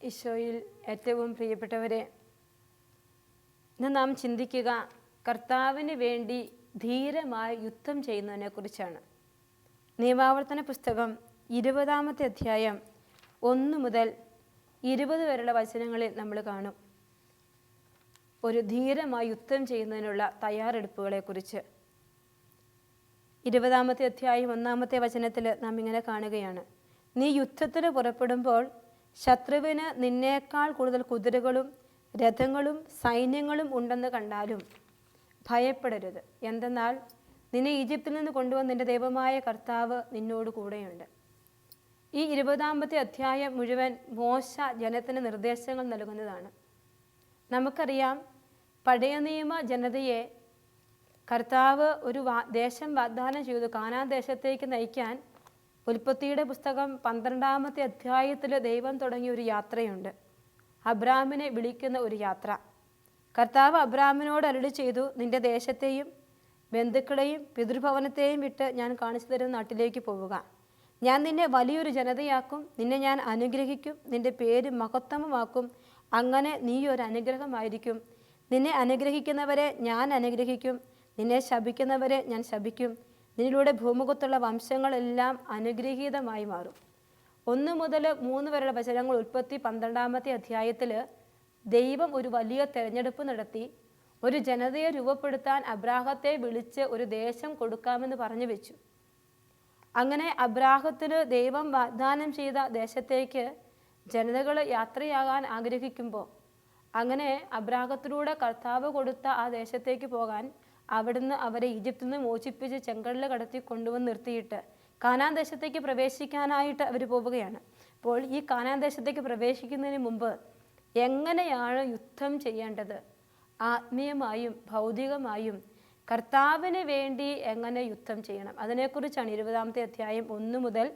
ഈശോയിൽ ഏറ്റവും പ്രിയപ്പെട്ടവരെ ഇന്ന് നാം ചിന്തിക്കുക കർത്താവിന് വേണ്ടി ധീരമായി യുദ്ധം ചെയ്യുന്നതിനെ കുറിച്ചാണ് നിയമാവർത്തന പുസ്തകം ഇരുപതാമത്തെ അധ്യായം ഒന്ന് മുതൽ ഇരുപത് വരെയുള്ള വചനങ്ങളിൽ നമ്മൾ കാണും. ഒരു ധീരമായി യുദ്ധം ചെയ്യുന്നതിനുള്ള തയ്യാറെടുപ്പുകളെക്കുറിച്ച് ഇരുപതാമത്തെ അധ്യായം ഒന്നാമത്തെ വചനത്തിൽ നാം ഇങ്ങനെ കാണുകയാണ്. നീ യുദ്ധത്തിന് പുറപ്പെടുമ്പോൾ ശത്രുവിന് നിന്നേക്കാൾ കൂടുതൽ കുതിരകളും രഥങ്ങളും സൈന്യങ്ങളും ഉണ്ടെന്ന് കണ്ടാലും ഭയപ്പെടരുത്. എന്തെന്നാൽ നിന്നെ ഈജിപ്തിൽ നിന്ന് കൊണ്ടുവന്ന നിന്റെ ദൈവമായ കർത്താവ് നിന്നോട് കൂടെയുണ്ട്. ഈ ഇരുപതാമത്തെ അധ്യായം മുഴുവൻ മോശ ജനത്തിന് നിർദ്ദേശങ്ങൾ നൽകുന്നതാണ്. നമുക്കറിയാം പഴയ നിയമ ജനതയെ കർത്താവ് ഒരു ദേശം വാഗ്ദാനം ചെയ്തു. കാനാൻ ദേശത്തേക്ക് നയിക്കാൻ ഉൽപ്പത്തിയുടെ പുസ്തകം പന്ത്രണ്ടാമത്തെ അധ്യായത്തിൽ ദൈവം തുടങ്ങിയ ഒരു യാത്രയുണ്ട്. അബ്രാമിനെ വിളിക്കുന്ന ഒരു യാത്ര. കർത്താവ് അബ്രാമിനോട് അരുളി ചെയ്തു നിന്റെ ദേശത്തെയും ബന്ധുക്കളെയും പിതൃഭവനത്തെയും വിട്ട് ഞാൻ കാണിച്ചു തരുന്ന നാട്ടിലേക്ക് പോവുക. ഞാൻ നിന്നെ വലിയൊരു ജനതയാക്കും. നിന്നെ ഞാൻ അനുഗ്രഹിക്കും. നിന്റെ പേര് മഹത്തമമാക്കും. അങ്ങനെ നീ ഒരു അനുഗ്രഹമായിരിക്കും. നിന്നെ അനുഗ്രഹിക്കുന്നവരെ ഞാൻ അനുഗ്രഹിക്കും. നിന്നെ ശപിക്കുന്നവരെ ഞാൻ ശപിക്കും. നിന്നിലൂടെ ഭൂമുഖത്തുള്ള വംശങ്ങളെല്ലാം അനുഗ്രഹീതമായി മാറും. ഒന്ന് മുതൽ മൂന്ന് വരെയുള്ള വചനങ്ങൾ ഉൽപ്പത്തി പന്ത്രണ്ടാമത്തെ അധ്യായത്തിൽ ദൈവം ഒരു വലിയ തെരഞ്ഞെടുപ്പ് നടത്തി. ഒരു ജനതയെ രൂപപ്പെടുത്താൻ അബ്രാഹത്തെ വിളിച്ച് ഒരു ദേശം കൊടുക്കാമെന്ന് പറഞ്ഞു വെച്ചു. അങ്ങനെ അബ്രാഹത്തിന് ദൈവം വാഗ്ദാനം ചെയ്ത ദേശത്തേക്ക് ജനതകൾ യാത്രയാകാൻ ആഗ്രഹിക്കുമ്പോൾ അങ്ങനെ അബ്രാഹത്തിലൂടെ കർത്താവ് കൊടുത്ത ആ ദേശത്തേക്ക് പോകാൻ അവിടുന്ന് അവരെ ഈജിപ്തിൽ നിന്ന് മോചിപ്പിച്ച് ചെങ്കടലിൽ കടത്തി കൊണ്ടുവന്ന് നിർത്തിയിട്ട് കാനാൻ ദേശത്തേക്ക് പ്രവേശിക്കാനായിട്ട് അവർ പോവുകയാണ്. അപ്പോൾ ഈ കാനാൻ ദേശത്തേക്ക് പ്രവേശിക്കുന്നതിന് മുമ്പ് എങ്ങനെയാണ് യുദ്ധം ചെയ്യേണ്ടത്? ആത്മീയമായും ഭൗതികമായും കർത്താവിന് വേണ്ടി എങ്ങനെ യുദ്ധം ചെയ്യണം? അതിനെക്കുറിച്ചാണ് ഇരുപതാമത്തെ അധ്യായം ഒന്ന് മുതൽ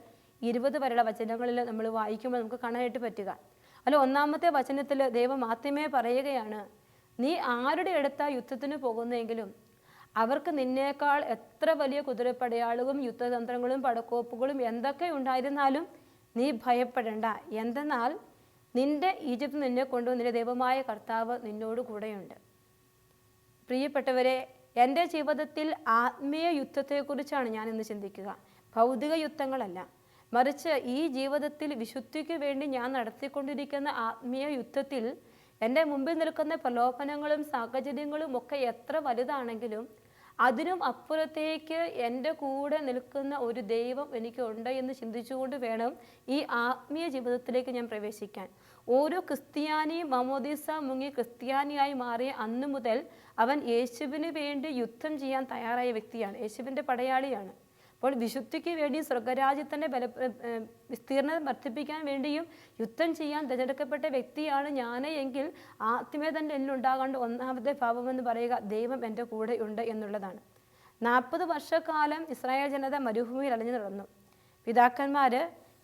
ഇരുപത് വരെയുള്ള വചനങ്ങളിൽ നമ്മൾ വായിക്കുമ്പോൾ നമുക്ക് കാണാനായിട്ട് പറ്റുക. അല്ല ഒന്നാമത്തെ വചനത്തിൽ ദൈവം ആദ്യമേ പറയുകയാണ് നീ ആരുടെ അടുത്താ യുദ്ധത്തിന് പോകുന്നെങ്കിലും അവർക്ക് നിന്നേക്കാൾ എത്ര വലിയ കുതിരപ്പടയാളുകളും യുദ്ധതന്ത്രങ്ങളും പടക്കോപ്പുകളും എന്തൊക്കെ ഉണ്ടായിരുന്നാലും നീ ഭയപ്പെടേണ്ട. എന്തെന്നാൽ നിന്റെ ഈജിപ്ത് നിന്നെ കൊണ്ടു നിന്റെ ദൈവമായ കർത്താവ് നിന്നോട് കൂടെയുണ്ട്. പ്രിയപ്പെട്ടവരെ എന്റെ ജീവിതത്തിൽ ആത്മീയ യുദ്ധത്തെക്കുറിച്ചാണ് ഞാൻ ഇന്ന് ചിന്തിക്കുക. ഭൗതിക യുദ്ധങ്ങളല്ല. മറിച്ച് ഈ ജീവിതത്തിൽ വിശുദ്ധിക്ക് വേണ്ടി ഞാൻ നടത്തിക്കൊണ്ടിരിക്കുന്ന ആത്മീയ യുദ്ധത്തിൽ എന്റെ മുമ്പിൽ നിൽക്കുന്ന പ്രലോഭനങ്ങളും സാഹചര്യങ്ങളും ഒക്കെ എത്ര വലുതാണെങ്കിലും അതിനും അപ്പുറത്തേക്ക് എന്റെ കൂടെ നിൽക്കുന്ന ഒരു ദൈവം എനിക്കുണ്ട് എന്ന് ചിന്തിച്ചുകൊണ്ട് വേണം ഈ ആത്മീയ ജീവിതത്തിലേക്ക് ഞാൻ പ്രവേശിക്കാൻ. ഓരോ ക്രിസ്ത്യാനിയും മമോദീസ മുങ്ങി ക്രിസ്ത്യാനിയായി മാറിയ അന്നു മുതൽ അവൻ യേശുവിന് വേണ്ടി യുദ്ധം ചെയ്യാൻ തയ്യാറായ വ്യക്തിയാണ്. യേശുവിന്റെ പടയാളിയാണ്. അപ്പോൾ വിശുദ്ധിക്ക് വേണ്ടി സ്വർഗരാജ്യത്തിന്റെ ബല ഏഹ് വിസ്തീർണത വർദ്ധിപ്പിക്കാൻ വേണ്ടിയും യുദ്ധം ചെയ്യാൻ തിരഞ്ഞെടുക്കപ്പെട്ട വ്യക്തിയാണ് ഞാൻ എങ്കിൽ ആത്മീയ തന്നെ എന്നിലുണ്ടാകേണ്ട ഒന്നാമത്തെ എന്ന് പറയുക ദൈവം എന്റെ കൂടെ ഉണ്ട് എന്നുള്ളതാണ്. നാൽപ്പത് വർഷക്കാലം ഇസ്രായേൽ ജനത മരുഭൂമിയിൽ അലഞ്ഞു നടന്നു. പിതാക്കന്മാർ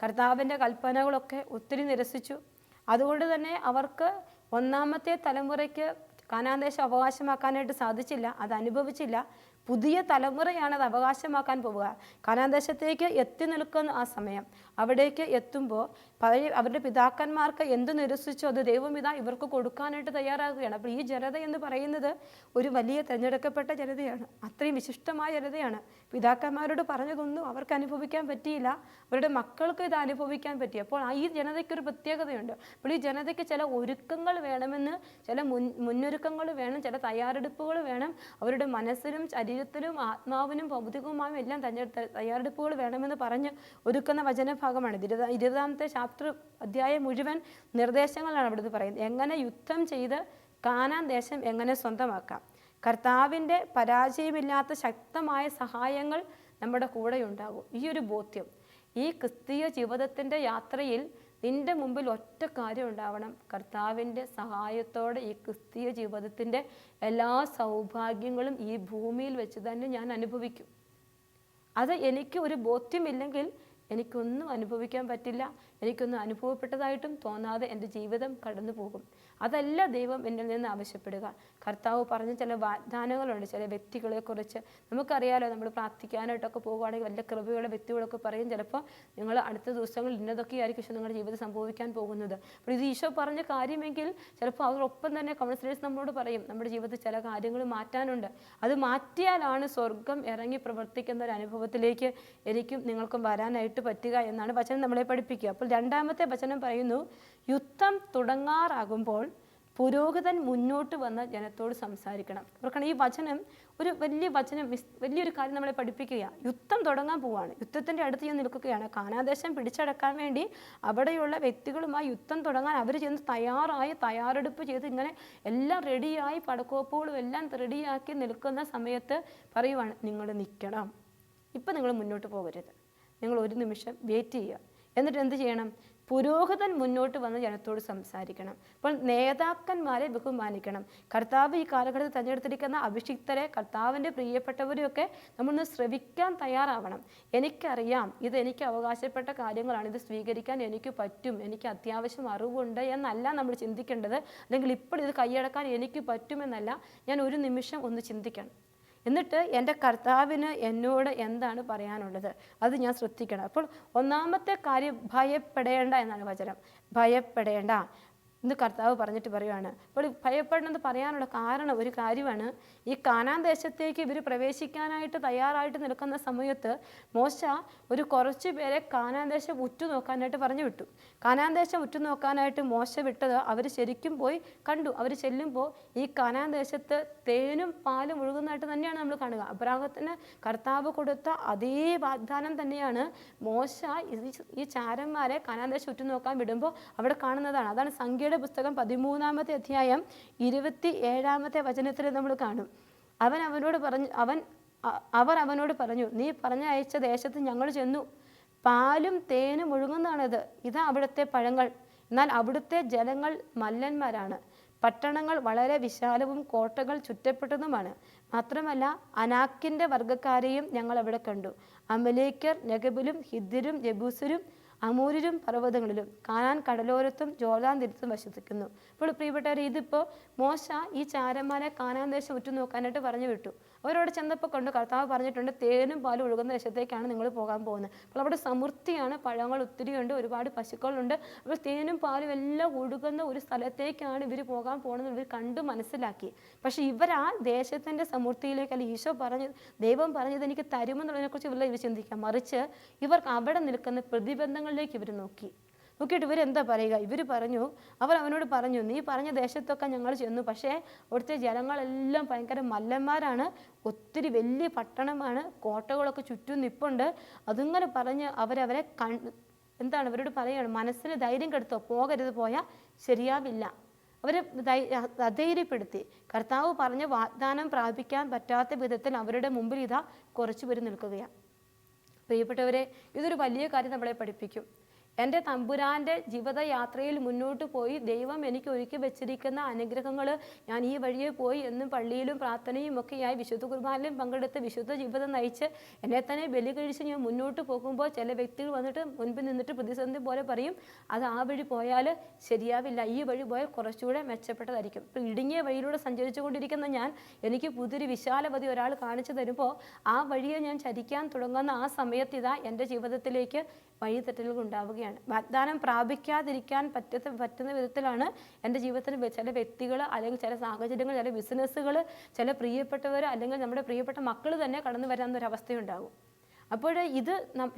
കർത്താവിന്റെ കൽപ്പനകളൊക്കെ ഒത്തിരി നിരസിച്ചു. അതുകൊണ്ട് തന്നെ അവർക്ക് ഒന്നാമത്തെ തലമുറയ്ക്ക് കാനാന്തേശം അവകാശമാക്കാനായിട്ട് സാധിച്ചില്ല അത് അനുഭവിച്ചില്ല. പുതിയ തലമുറയാണ് അത് അവകാശമാക്കാൻ പോവുക. കാനാന്തേശത്തേക്ക് എത്തി നിൽക്കുന്ന ആ സമയം അവിടേക്ക് എത്തുമ്പോൾ പഴയ അവരുടെ പിതാക്കന്മാർക്ക് എന്ത് നിരസിച്ചോ അത് ദൈവം ഇതാ ഇവർക്ക് കൊടുക്കാനായിട്ട് തയ്യാറാകുകയാണ്. അപ്പോൾ ഈ ജനത എന്ന് പറയുന്നത് ഒരു വലിയ തിരഞ്ഞെടുക്കപ്പെട്ട ജനതയാണ്. അത്രയും വിശിഷ്ടമായ ജനതയാണ്. പിതാക്കന്മാരോട് പറഞ്ഞതൊന്നും അവർക്ക് അനുഭവിക്കാൻ പറ്റിയില്ല. അവരുടെ മക്കൾക്ക് ഇത് അനുഭവിക്കാൻ പറ്റി. അപ്പോൾ ഈ ജനതയ്ക്ക് ഒരു പ്രത്യേകതയുണ്ട്. അപ്പോൾ ഈ ജനതയ്ക്ക് ചില ഒരുക്കങ്ങൾ വേണമെന്ന് ചില മുൻ മുന്നൊരുക്കങ്ങൾ വേണം ചില തയ്യാറെടുപ്പുകൾ വേണം. അവരുടെ മനസ്സിനും ശരീരത്തിലും ആത്മാവിനും ഭൗതികവുമായും എല്ലാം തയ്യാ- തയ്യാറെടുപ്പുകൾ വേണമെന്ന് പറഞ്ഞ് ഒരുക്കുന്ന വചനഭാഗമാണ്. ഇരുപതാ ഇരുപതാമത്തെ ശാസ്ത്ര അധ്യായം മുഴുവൻ നിർദ്ദേശങ്ങളാണ് അവിടുന്ന് പറയുന്നത്. എങ്ങനെ യുദ്ധം ചെയ്ത് കാനാൻ ദേശം എങ്ങനെ സ്വന്തമാക്കാം? കർത്താവിന്റെ പരാജയമില്ലാത്ത ശക്തമായ സഹായങ്ങൾ നമ്മുടെ കൂടെ ഉണ്ടാകും ഈ ഒരു ബോധ്യം. ഈ ക്രിസ്തീയ ജീവിതത്തിന്റെ യാത്രയിൽ നിന്റെ മുമ്പിൽ ഒറ്റ കാര്യം ഉണ്ടാവണം. കർത്താവിന്റെ സഹായത്തോടെ ഈ ക്രിസ്തീയ ജീവിതത്തിന്റെ എല്ലാ സൗഭാഗ്യങ്ങളും ഈ ഭൂമിയിൽ വെച്ച് തന്നെ ഞാൻ അനുഭവിക്കും. അത് എനിക്ക് ഒരു ബോധ്യമില്ലെങ്കിൽ എനിക്കൊന്നും അനുഭവിക്കാൻ പറ്റില്ല. എനിക്കൊന്നും അനുഭവപ്പെട്ടതായിട്ടും തോന്നാതെ എന്റെ ജീവിതം കടന്നു പോകും അതല്ല ദൈവം എന്നിൽ നിന്ന് ആവശ്യപ്പെടുക. കർത്താവ് പറഞ്ഞ ചില വാഗ്ദാനങ്ങളുണ്ട് ചില വ്യക്തികളെക്കുറിച്ച്. നമുക്കറിയാലോ നമ്മൾ പ്രാർത്ഥിക്കാനായിട്ടൊക്കെ പോകുകയാണെങ്കിൽ വല്ല കൃപയുള്ള വ്യക്തികളൊക്കെ പറയും. ചിലപ്പോൾ നിങ്ങൾ അടുത്ത ദിവസങ്ങളിൽ ഇന്നതൊക്കെ ആയിരിക്കും പക്ഷേ നിങ്ങളുടെ ജീവിതം സംഭവിക്കാൻ പോകുന്നത്. അപ്പോൾ ഇത് ഈശോ പറഞ്ഞ കാര്യമെങ്കിൽ ചിലപ്പോൾ അവരൊപ്പം തന്നെ കൗൺസിലേഴ്സ് നമ്മളോട് പറയും. നമ്മുടെ ജീവിതത്തിൽ ചില കാര്യങ്ങൾ മാറ്റാനുണ്ട്. അത് മാറ്റിയാലാണ് സ്വർഗം ഇറങ്ങി പ്രവർത്തിക്കുന്ന ഒരു അനുഭവത്തിലേക്ക് എനിക്കും നിങ്ങൾക്കും വരാനായിട്ട് പറ്റുക എന്നാണ് വചനം നമ്മളെ പഠിപ്പിക്കുക. അപ്പോൾ രണ്ടാമത്തെ വചനം പറയുന്നു യുദ്ധം തുടങ്ങാറാകുമ്പോൾ പുരോഹിതൻ മുന്നോട്ട് വന്ന് ജനത്തോട് സംസാരിക്കണം. ഓർക്കണം ഈ വചനം ഒരു വലിയ വചനം വലിയൊരു കാര്യം നമ്മളെ പഠിപ്പിക്കുക യുദ്ധം തുടങ്ങാൻ പോവാണ്. യുദ്ധത്തിന്റെ അടുത്ത് ഞാൻ നിൽക്കുകയാണ്. കാനാദേശം പിടിച്ചടക്കാൻ വേണ്ടി അവിടെയുള്ള വ്യക്തികളുമായി യുദ്ധം തുടങ്ങാൻ അവർ ചെന്ന് തയ്യാറായി തയ്യാറെടുപ്പ് ചെയ്ത് ഇങ്ങനെ എല്ലാം റെഡിയായി പടക്കോപ്പുകളും എല്ലാം റെഡിയാക്കി നിൽക്കുന്ന സമയത്ത് പറയുവാണ് നിങ്ങൾ നിൽക്കണം. ഇപ്പം നിങ്ങൾ മുന്നോട്ട് പോകരുത്. നിങ്ങൾ ഒരു നിമിഷം വെയിറ്റ് ചെയ്യുക. എന്നിട്ട് എന്ത് ചെയ്യണം? പുരോഹിതൻ മുന്നോട്ട് വന്ന് ജനത്തോട് സംസാരിക്കണം. അപ്പോൾ നേതാക്കന്മാരെ ബഹുമാനിക്കണം. കർത്താവ് ഈ കാലഘട്ടത്തിൽ തിരഞ്ഞെടുത്തിരിക്കുന്ന അഭിഷിക്തരെ കർത്താവിന്റെ പ്രിയപ്പെട്ടവരെയൊക്കെ നമ്മളൊന്ന് ശ്രവിക്കാൻ തയ്യാറാവണം. എനിക്കറിയാം ഇത് എനിക്ക് അവകാശപ്പെട്ട കാര്യങ്ങളാണ്. ഇത് സ്വീകരിക്കാൻ എനിക്ക് പറ്റും. എനിക്ക് അത്യാവശ്യം അറിവുണ്ട് എന്നല്ല നമ്മൾ ചിന്തിക്കേണ്ടത്. അല്ലെങ്കിൽ ഇപ്പോൾ ഇത് കൈയടക്കാൻ എനിക്ക് പറ്റുമെന്നല്ല. ഞാൻ ഒരു നിമിഷം ഒന്ന് ചിന്തിക്കണം. എന്നിട്ട് എന്റെ കർത്താവിന് എന്നോട് എന്താണ് പറയാനുള്ളത്? അത് ഞാൻ ശ്രദ്ധിക്കണം. അപ്പോൾ ഒന്നാമത്തെ കാര്യം ഭയപ്പെടേണ്ട എന്നാണ് വചനം. ഭയപ്പെടേണ്ട. ഇന്ന് കർത്താവ് പറഞ്ഞിട്ട് പറയുവാണ്. അപ്പോൾ ഭയപ്പെടണമെന്ന് പറയാനുള്ള കാരണം ഒരു കാര്യമാണ്. ഈ കാനാൻ ദേശത്തേക്ക് ഇവർ പ്രവേശിക്കാനായിട്ട് തയ്യാറായിട്ട് നിൽക്കുന്ന സമയത്ത് മോശ ഒരു കുറച്ച് പേരെ കാനാൻ ദേശം ഉറ്റുനോക്കാനായിട്ട് പറഞ്ഞു വിട്ടു. കാനാൻ ദേശം ഉറ്റുനോക്കാനായിട്ട് മോശ വിട്ടത് അവർ ശരിക്കും പോയി കണ്ടു. അവർ ചെല്ലുമ്പോൾ ഈ കാനാൻ ദേശത്ത് തേനും പാലും ഒഴുകുന്നതായിട്ട് തന്നെയാണ് നമ്മൾ കാണുക. അബ്രാഹത്തിന് കർത്താവ് കൊടുത്ത അതേ വാഗ്ദാനം തന്നെയാണ് മോശ ഈ ചാരന്മാരെ കാനാൻ ദേശം ഉറ്റുനോക്കാൻ വിടുമ്പോൾ അവിടെ കാണുന്നതാണ്. അതാണ് സംഖ്യയുടെ പുസ്തകം പതിമൂന്നാമത്തെ അധ്യായം ഇരുപത്തി ഏഴാമത്തെ വചനത്തിൽ നമ്മൾ കാണും. അവൻ അവനോട് പറഞ്ഞു അവൻ അവർ അവനോട് പറഞ്ഞു നീ പറഞ്ഞ അയച്ച ദേശത്ത് ഞങ്ങൾ ചെന്നു. പാലും തേനും ഒഴുകുന്നതാണത് ഇതാ അവിടുത്തെ പഴങ്ങൾ. എന്നാൽ അവിടുത്തെ ജനങ്ങൾ മല്ലന്മാരാണ്. പട്ടണങ്ങൾ വളരെ വിശാലവും കോട്ടകൾ ചുറ്റപ്പെട്ടതുമാണ്. മാത്രമല്ല അനാക്കിന്റെ വർഗക്കാരെയും ഞങ്ങൾ അവിടെ കണ്ടു. അമലേക്കർ നഗബിലും ഹിദ്ദിരും ജബൂസരും അമൂരിലും പർവതങ്ങളിലും കാനാൻ കടലോരത്തും ജോർദാൻ തീരത്തും വശത്തിക്കുന്നു ഇപ്പോൾ പ്രിയപ്പെട്ടവർ ഇതിപ്പോൾ മോശ ഈ ചാരന്മാരെ കാനാൻ ദേശം ഉറ്റുനോക്കാനായിട്ട് പറഞ്ഞു വിട്ടു. അവരോട് ചെന്നപ്പോൾ കൊണ്ട് കർത്താവ് പറഞ്ഞിട്ടുണ്ട് തേനും പാലും ഒഴുകുന്ന ദേശത്തേക്കാണ് നിങ്ങൾ പോകാൻ പോകുന്നത്. അപ്പോൾ അവിടെ സമൃദ്ധിയാണ് പഴങ്ങൾ ഒത്തിരിയുണ്ട് ഒരുപാട് പശുക്കളുണ്ട്. അപ്പോൾ തേനും പാലും എല്ലാം ഒഴുകുന്ന ഒരു സ്ഥലത്തേക്കാണ് ഇവർ പോകാൻ പോകുന്നത് ഇവർ കണ്ടു മനസ്സിലാക്കി. പക്ഷേ ഇവർ ആ ദേശത്തിന്റെ സമൃദ്ധിയിലേക്ക് അല്ല ഈശോ പറഞ്ഞത് ദൈവം പറഞ്ഞത് എനിക്ക് തരുമെന്നുള്ളതിനെക്കുറിച്ച് ഇവർ ഇവർ ചിന്തിക്കാം. മറിച്ച് ഇവർക്ക് അവിടെ നിൽക്കുന്ന പ്രതിബന്ധങ്ങളിലേക്ക് ഇവർ നോക്കി. നോക്കിയിട്ട് ഇവരെന്താ പറയുക? ഇവർ പറഞ്ഞു അവർ അവനോട് പറഞ്ഞു നീ പറഞ്ഞ ദേശത്തൊക്കെ ഞങ്ങൾ ചെന്നു. പക്ഷേ അവിടുത്തെ ജനങ്ങളെല്ലാം ഭയങ്കര മല്ലന്മാരാണ്. ഒത്തിരി വലിയ പട്ടണമാണ്. കോട്ടകളൊക്കെ ചുറ്റും നിപ്പുണ്ട്. അതിങ്ങനെ പറഞ്ഞ് അവരവരെ കൺ എന്താണ് അവരോട് പറയുകയാണ് മനസ്സിന് ധൈര്യം കെടുത്തോ. പോകരുത്. പോയാൽ ശരിയാവില്ല. അവരെ അധൈര്യപ്പെടുത്തി. കർത്താവ് പറഞ്ഞ വാഗ്ദാനം പ്രാപിക്കാൻ പറ്റാത്ത വിധത്തിൽ അവരുടെ മുമ്പിൽ ഇതാ കുറച്ചു പേര് നിൽക്കുകയാണ്. പ്രിയപ്പെട്ടവരെ ഇതൊരു വലിയ കാര്യം നമ്മളെ പഠിപ്പിക്കും. എന്റെ തമ്പുരാന്റെ ജീവിതയാത്രയിൽ മുന്നോട്ട് പോയി ദൈവം എനിക്ക് ഒരുക്കി വെച്ചിരിക്കുന്ന അനുഗ്രഹങ്ങൾ ഞാൻ ഈ വഴിയെ പോയി എന്നും പള്ളിയിലും പ്രാർത്ഥനയും ഒക്കെയായി വിശുദ്ധ കുർബാനയിലും പങ്കെടുത്ത് വിശുദ്ധ ജീവിതം നയിച്ച് എന്നെ തന്നെ ബലി കഴിച്ച് ഞാൻ മുന്നോട്ട് പോകുമ്പോൾ ചില വ്യക്തികൾ വന്നിട്ട് മുൻപിൽ നിന്നിട്ട് പ്രതിസന്ധി പോലെ പറയും അത് ആ വഴി പോയാൽ ശരിയാവില്ല. ഈ വഴി പോയാൽ കുറച്ചുകൂടെ മെച്ചപ്പെട്ടതായിരിക്കും. ഇപ്പം ഇടുങ്ങിയ വഴിയിലൂടെ സഞ്ചരിച്ചു കൊണ്ടിരിക്കുന്ന ഞാൻ എനിക്ക് പുതിയൊരു വിശാലപതി ഒരാൾ കാണിച്ചു തരുമ്പോൾ ആ വഴിയെ ഞാൻ ചരിക്കാൻ തുടങ്ങുന്ന ആ സമയത്ത് ഇതാ എന്റെ ജീവിതത്തിലേക്ക് വഴിതെറ്റലുകൾ ഉണ്ടാവുകയാണ് വാഗ്ദാനം പ്രാപിക്കാതിരിക്കാൻ പറ്റത്ത പറ്റുന്ന വിധത്തിലാണ് എന്റെ ജീവിതത്തിൽ ചില വ്യക്തികൾ അല്ലെങ്കിൽ ചില സാഹചര്യങ്ങൾ ചില ബിസിനസ്സുകൾ ചില പ്രിയപ്പെട്ടവർ അല്ലെങ്കിൽ നമ്മുടെ പ്രിയപ്പെട്ട മക്കൾ തന്നെ കടന്നു വരാവുന്ന ഒരു അവസ്ഥയുണ്ടാകും അപ്പോൾ ഇത്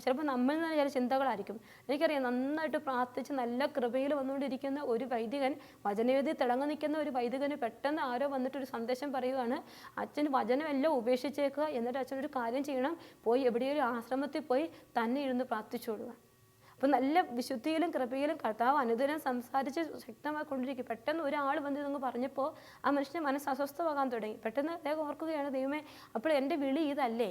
ചിലപ്പോൾ നമ്മൾ നിന്ന് ചില ചിന്തകളായിരിക്കും. എനിക്കറിയാം നന്നായിട്ട് പ്രാർത്ഥിച്ച് നല്ല കൃപയിൽ വന്നുകൊണ്ടിരിക്കുന്ന ഒരു വൈദികൻ വചനവേദി തിളങ്ങി നിൽക്കുന്ന ഒരു വൈദികന് പെട്ടെന്ന് ആരോ വന്നിട്ടൊരു സന്ദേശം പറയുകയാണ് അച്ഛൻ വചനമെല്ലാം ഉപേക്ഷിച്ചേക്കുക എന്നിട്ട് അച്ഛൻ ഒരു കാര്യം ചെയ്യണം പോയി എവിടെയൊരു ആശ്രമത്തിൽ പോയി തന്നെ ഇരുന്ന് പ്രാർത്ഥിച്ചോളുക അപ്പം നല്ല വിശുദ്ധിയിലും കൃപയിലും കർത്താവ് അനുദിനം സംസാരിച്ച് ശക്തമായിക്കൊണ്ടിരിക്കും പെട്ടെന്ന് ഒരാൾ വന്ന് ഇതങ്ങ് പറഞ്ഞപ്പോൾ ആ മനുഷ്യന്റെ മനസ്സ് അസ്വസ്ഥമാകാൻ തുടങ്ങി. പെട്ടെന്ന് അദ്ദേഹം ഓർക്കുകയാണ് ദൈവമേ അപ്പോൾ എന്റെ വിളി ഇതല്ലേ?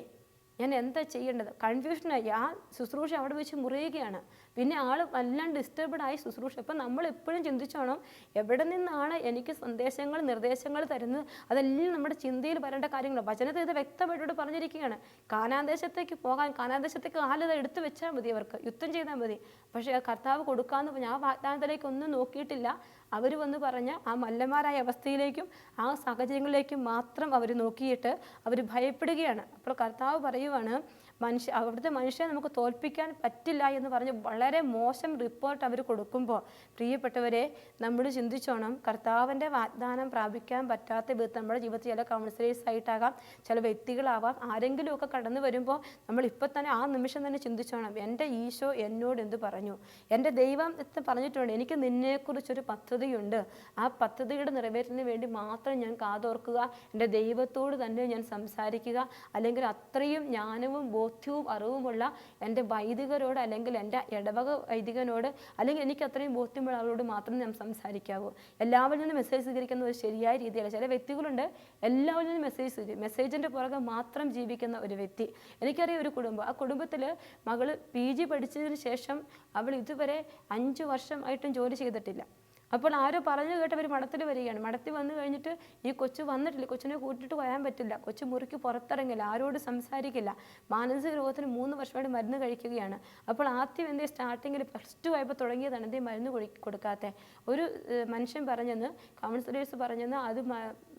ഞാൻ എന്താ ചെയ്യേണ്ടത്? കൺഫ്യൂഷനായി ആ ശുശ്രൂഷ അവിടെ വെച്ച് മുറിയുകയാണ്. പിന്നെ ആൾ വല്ലാണ്ട് ഡിസ്റ്റർബഡ് ആയി ശുശ്രൂഷ. അപ്പം നമ്മൾ എപ്പോഴും ചിന്തിച്ചോണം എവിടെ നിന്നാണ് എനിക്ക് സന്ദേശങ്ങൾ നിർദ്ദേശങ്ങൾ തരുന്നത്? അതെല്ലാം നമ്മുടെ ചിന്തയിൽ വരേണ്ട കാര്യങ്ങൾ വചനത്തിൽ ഇത് വ്യക്തമായിട്ടോട് പറഞ്ഞിരിക്കുകയാണ്. കാനാദേശത്തേക്ക് പോകാൻ കാനാദേശത്തേക്ക് ആലത എടുത്തു വെച്ചാൽ മതി അവർക്ക്. യുദ്ധം ചെയ്താൽ മതി. പക്ഷേ കർത്താവ് കൊടുക്കാമെന്ന് പറഞ്ഞാൽ ആ വാഗ്ദാനത്തിലേക്ക് ഒന്നും നോക്കിയിട്ടില്ല. അവർ വന്ന് പറഞ്ഞ ആ മല്ലന്മാരായ അവസ്ഥയിലേക്കും ആ സാഹചര്യങ്ങളിലേക്കും മാത്രം അവർ നോക്കിയിട്ട് അവർ ഭയപ്പെടുകയാണ്. അപ്പോൾ കർത്താവ് പറയുവാണ് മനുഷ്യ അവിടുത്തെ മനുഷ്യനെ നമുക്ക് തോൽപ്പിക്കാൻ പറ്റില്ല എന്ന് പറഞ്ഞ് വളരെ മോശം റിപ്പോർട്ട് അവർ കൊടുക്കുമ്പോൾ പ്രിയപ്പെട്ടവരെ നമ്മൾ ചിന്തിച്ചോണം കർത്താവിന്റെ വാഗ്ദാനം പ്രാപിക്കാൻ പറ്റാത്ത വിധത്തിൽ നമ്മുടെ ജീവിതത്തിൽ ചില കൗൺസിലേഴ്സ് ആയിട്ടാകാം ചില വ്യക്തികളാവാം ആരെങ്കിലുമൊക്കെ കടന്നു വരുമ്പോൾ നമ്മൾ ഇപ്പം തന്നെ ആ നിമിഷം തന്നെ ചിന്തിച്ചോണം എന്റെ ഈശോ എന്നോട് എന്ത് പറഞ്ഞു? എന്റെ ദൈവം എന്ന് പറഞ്ഞിട്ടുണ്ട് എനിക്ക് നിന്നെക്കുറിച്ചൊരു പദ്ധതിയുണ്ട്. ആ പദ്ധതിയുടെ നിറവേറ്റത്തിന് വേണ്ടി മാത്രം ഞാൻ കാതോർക്കുക എന്റെ ദൈവത്തോട് തന്നെ ഞാൻ സംസാരിക്കുക അല്ലെങ്കിൽ അത്രയും ജ്ഞാനവും ബോധ്യവും അറിവുമുള്ള എന്റെ വൈദികരോട് അല്ലെങ്കിൽ എന്റെ ഇടവക വൈദികനോട് അല്ലെങ്കിൽ എനിക്ക് അത്രയും ബോധ്യമുള്ള അവരോട് മാത്രമേ ഞാൻ സംസാരിക്കാവൂ. എല്ലാവരിൽ നിന്നും മെസ്സേജ് സ്വീകരിക്കുന്ന ഒരു ശരിയായ രീതിയല്ല. ചില വ്യക്തികളുണ്ട് എല്ലാവരിൽ നിന്നും മെസ്സേജ് മെസ്സേജിന്റെ പുറകെ മാത്രം ജീവിക്കുന്ന ഒരു വ്യക്തി. എനിക്കറിയാം ഒരു കുടുംബം. ആ കുടുംബത്തിൽ മകൾ പി ജി പഠിച്ചതിന് ശേഷം അവൾ ഇതുവരെ അഞ്ച് വർഷമായിട്ടും ജോലി ചെയ്തിട്ടില്ല. അപ്പോൾ ആരോ പറഞ്ഞു കേട്ട് അവർ മഠത്തിൽ വരികയാണ്. മഠത്തിൽ വന്നു കഴിഞ്ഞിട്ട് ഈ കൊച്ചു വന്നിട്ടില്ല. കൊച്ചിനെ കൂട്ടിയിട്ട് വരാൻ പറ്റില്ല. കൊച്ചു മുറിക്ക് പുറത്തിറങ്ങില്ല. ആരോട് സംസാരിക്കില്ല. മാനസിക രോഗത്തിന് മൂന്ന് വർഷമായിട്ട് മരുന്ന് കഴിക്കുകയാണ്. അപ്പോൾ ആദ്യം എന്തേ സ്റ്റാർട്ടിങ്ങിൽ പ്ലസ് ടു ആയപ്പോൾ തുടങ്ങിയതാണ്. എന്തേ മരുന്ന് കൊടു കൊടുക്കാത്ത? ഒരു മനുഷ്യൻ പറഞ്ഞെന്ന് കൗൺസിലേഴ്സ് പറഞ്ഞെന്ന് അത്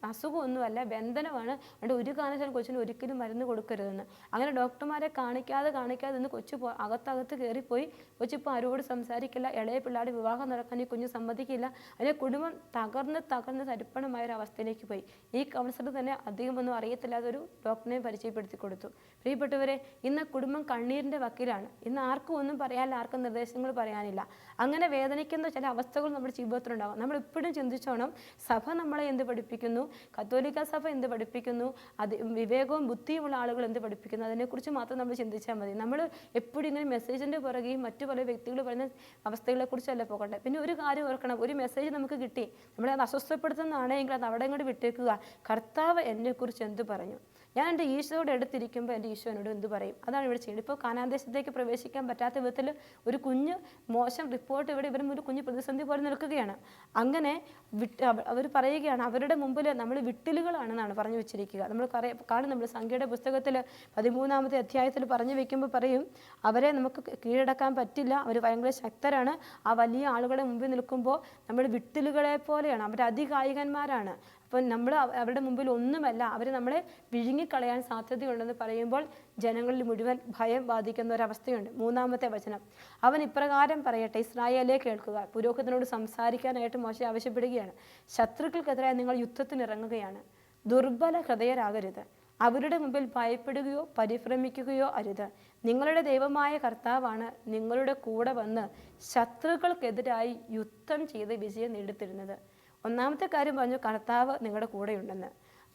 അസുഖമൊന്നുമല്ല ബന്ധനമാണ്. അതുകൊണ്ട് ഒരു കാരണവശാലും കൊച്ചിന് ഒരിക്കലും മരുന്ന് കൊടുക്കരുതെന്ന്. അങ്ങനെ ഡോക്ടർമാരെ കാണിക്കാതെ കാണിക്കാതെ നിന്ന് കൊച്ചു അകത്തകത്ത് കയറിപ്പോയി. കൊച്ചിപ്പോൾ ആരോട് സംസാരിക്കില്ല ഇളയ പിള്ളേരുടെ വിവാഹം നടക്കാൻ ഈ കുഞ്ഞ് സമ്മതിക്കില്ല. അതിനെ കുടുംബം തകർന്ന് തകർന്ന് തരിപ്പണമായ ഒരു അവസ്ഥയിലേക്ക് പോയി. ഈ കൗൺസിലർ തന്നെ അധികമൊന്നും അറിയത്തില്ലാതെ ഒരു ഡോക്ടറിനെ പരിചയപ്പെടുത്തി കൊടുത്തു. പ്രിയപ്പെട്ടവരെ ഇന്ന് കുടുംബം കണ്ണീരിന്റെ വക്കിലാണ്. ഇന്ന് ആർക്കും ഒന്നും പറയാനില്ല ആർക്കും നിർദ്ദേശങ്ങൾ പറയാനില്ല. അങ്ങനെ വേദനിക്കുന്ന ചില അവസ്ഥകൾ നമ്മുടെ ജീവിതത്തിലുണ്ടാകും. നമ്മൾ എപ്പോഴും ചിന്തിച്ചോണം സഭ നമ്മളെ എന്ത് പഠിപ്പിക്കുന്നു? കത്തോലിക്ക സഭ എന്ത് പഠിപ്പിക്കുന്നു? അത് വിവേകവും ബുദ്ധിയുമുള്ള ആളുകൾ എന്ത് പഠിപ്പിക്കുന്നു? അതിനെക്കുറിച്ച് മാത്രം നമ്മൾ ചിന്തിച്ചാൽ മതി. നമ്മൾ എപ്പോഴും ഇങ്ങനെ മെസ്സേജിന്റെ പുറകെയും മറ്റു പല വ്യക്തികൾ പറയുന്ന അവസ്ഥകളെക്കുറിച്ചല്ല പോകട്ടെ പിന്നെ ഒരു കാര്യം ഓർക്കണം. ഒരു മെസ്സേജ് നമുക്ക് കിട്ടി. നമ്മളെ അത് അസ്വസ്ഥപ്പെടുത്തുന്നതാണെങ്കിൽ അത് അവിടെ ഇങ്ങോട്ട് വിട്ടേക്കുക. കർത്താവ് എന്നെക്കുറിച്ച് എന്ത് പറഞ്ഞു? ഞാൻ എന്റെ ഈശോയോട് എടുത്തിരിക്കുമ്പോൾ എന്റെ ഈശോ എന്നോട് എന്ത് പറയും? അതാണ് ഇവിടെ ചെയ്യുന്നത് ഇപ്പോൾ കാനാദേശത്തേക്ക് പ്രവേശിക്കാൻ പറ്റാത്ത വിധത്തിൽ ഒരു കുഞ്ഞ് മോശം റിപ്പോർട്ട് ഇവിടെ ഇവരും ഒരു കുഞ്ഞ് പ്രതിസന്ധി പോലെ നിൽക്കുകയാണ്. അങ്ങനെ വിട്ട് അവർ പറയുകയാണ് അവരുടെ മുമ്പിൽ നമ്മൾ വിട്ടിലുകളാണെന്നാണ് പറഞ്ഞു വെച്ചിരിക്കുക. നമ്മൾ കാണും നമ്മൾ സംഖ്യയുടെ പുസ്തകത്തിൽ പതിമൂന്നാമത്തെ അധ്യായത്തിൽ പറഞ്ഞു വെക്കുമ്പോൾ പറയും അവരെ നമുക്ക് കീഴടക്കാൻ പറ്റില്ല. അവർ ഭയങ്കര ശക്തരാണ്. ആ വലിയ ആളുകളുടെ മുമ്പിൽ നിൽക്കുമ്പോൾ നമ്മൾ വിട്ടിലുകളെ പോലെയാണ്. അവർ അപ്പം നമ്മൾ അവരുടെ മുമ്പിൽ ഒന്നുമല്ല അവർ നമ്മളെ വിഴുങ്ങിക്കളയാൻ സാധ്യതയുണ്ടെന്ന് പറയുമ്പോൾ ജനങ്ങളിൽ മുഴുവൻ ഭയം ബാധിക്കുന്ന ഒരവസ്ഥയുണ്ട്. മൂന്നാമത്തെ വചനം. അവൻ ഇപ്രകാരം പറയട്ടെ ഇസ്രായേലെ കേൾക്കുക. പുരോഹിതനോട് സംസാരിക്കാനായിട്ട് മോശ ആവശ്യപ്പെടുകയാണ്. ശത്രുക്കൾക്കെതിരായി നിങ്ങൾ യുദ്ധത്തിനിറങ്ങുകയാണ്. ദുർബല ഹൃദയരാകരുത്. അവരുടെ മുമ്പിൽ ഭയപ്പെടുകയോ പരിഭ്രമിക്കുകയോ അരുത്. നിങ്ങളുടെ ദൈവമായ കർത്താവാണ് നിങ്ങളുടെ കൂടെ വന്ന് ശത്രുക്കൾക്കെതിരായി യുദ്ധം ചെയ്ത് വിജയം നേടിത്തരുന്നത്. ഒന്നാമത്തെ കാര്യം പറഞ്ഞു കർത്താവ് നിങ്ങളുടെ കൂടെയുണ്ടെന്ന്.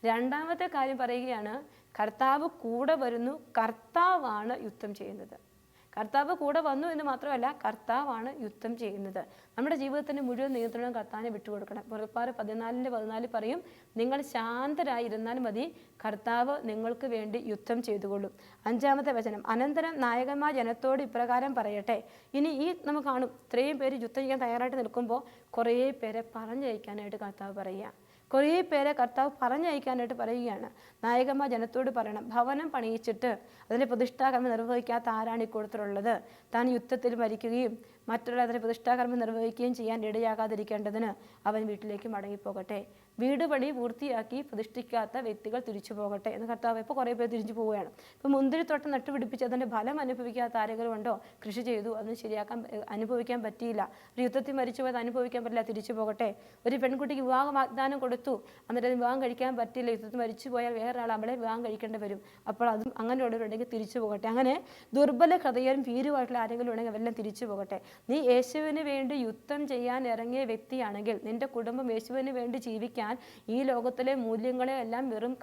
രണ്ടാമത്തെ കാര്യം പറയുകയാണ് കർത്താവ് കൂടെ വരുന്നു കർത്താവാണ് യുദ്ധം ചെയ്യുന്നത്. കർത്താവ് കൂടെ വന്നു എന്ന് മാത്രമല്ല കർത്താവാണ് യുദ്ധം ചെയ്യുന്നത്. നമ്മുടെ ജീവിതത്തിന്റെ മുഴുവൻ നിയന്ത്രണം കർത്താവിനെ വിട്ടുകൊടുക്കണം. പുറപ്പാറ് പതിനാലിന്റെ പതിനാല് പറയും നിങ്ങൾ ശാന്തരായിരുന്നാൽ മതി കർത്താവ് നിങ്ങൾക്ക് വേണ്ടി യുദ്ധം ചെയ്തുകൊള്ളും. അഞ്ചാമത്തെ വചനം അനന്തരം നായകന്മാർ ജനത്തോട് ഇപ്രകാരം പറയട്ടെ. ഇനി ഈ നമുക്ക് കാണും ഇത്രയും പേര് യുദ്ധം ചെയ്യാൻ തയ്യാറായിട്ട് നിൽക്കുമ്പോൾ കുറേ പേരെ പറഞ്ഞയക്കാനായിട്ട് കർത്താവ് പറയുക കുറേ പേരെ കർത്താവ് പറഞ്ഞയക്കാനായിട്ട് പറയുകയാണ്. നായകന്മാർ ജനത്തോട് പറയണം ഭവനം പണിയിച്ചിട്ട് അതിന്റെ പ്രതിഷ്ഠാകർമ്മം നിർവഹിക്കാത്ത ആരാണ് ഈ കൂട്ടത്തിലുള്ളത്? താൻ യുദ്ധത്തിൽ മരിക്കുകയും മറ്റുള്ള അതിന്റെ പ്രതിഷ്ഠാകർമ്മം നിർവഹിക്കുകയും ചെയ്യാൻ ഇടയാകാതിരിക്കേണ്ടതിന് അവൻ വീട്ടിലേക്ക് മടങ്ങിപ്പോകട്ടെ. വീട് പണി പൂർത്തിയാക്കി പ്രതിഷ്ഠിക്കാത്ത വ്യക്തികൾ തിരിച്ചു പോകട്ടെ എന്ന് കർത്താവ് ഇപ്പോൾ കുറേ പേർ തിരിച്ചു പോവുകയാണ്. ഇപ്പോൾ മുന്തിരിത്തോട്ടം നട്ടുപിടിപ്പിച്ച് അതിന്റെ ഫലം അനുഭവിക്കാത്ത ആരെങ്കിലും ഉണ്ടോ? കൃഷി ചെയ്തു അതിന് ശരിയാക്കാൻ അനുഭവിക്കാൻ പറ്റിയില്ല. ഒരു യുദ്ധത്തിൽ മരിച്ചു പോയത് അനുഭവിക്കാൻ പറ്റില്ല തിരിച്ചു പോകട്ടെ. ഒരു പെൺകുട്ടിക്ക് വിവാഹ വാഗ്ദാനം കൊടുത്തു എന്നിട്ട് വിവാഹം കഴിക്കാൻ പറ്റില്ല യുദ്ധത്തിൽ മരിച്ചു പോയാൽ വേറൊരാൾ അവളെ വിവാഹം കഴിക്കേണ്ടി വരും. അപ്പോൾ അതും അങ്ങനെയുള്ളവരുണ്ടെങ്കിൽ തിരിച്ചു പോകട്ടെ. അങ്ങനെ ദുർബല ഹൃദയരും ഭീരുമായിട്ടുള്ള ആരെങ്കിലും ഉണ്ടെങ്കിൽ അവരെല്ലാം തിരിച്ചു പോകട്ടെ. നീ യേശുവിന് വേണ്ടി യുദ്ധം ചെയ്യാൻ ഇറങ്ങിയ വ്യക്തിയാണെങ്കിൽ നിന്റെ കുടുംബം യേശുവിന് വേണ്ടി ജീവിക്കാൻ ഈ ലോകത്തിലെ മൂല്യങ്ങളെ എല്ലാം വെറും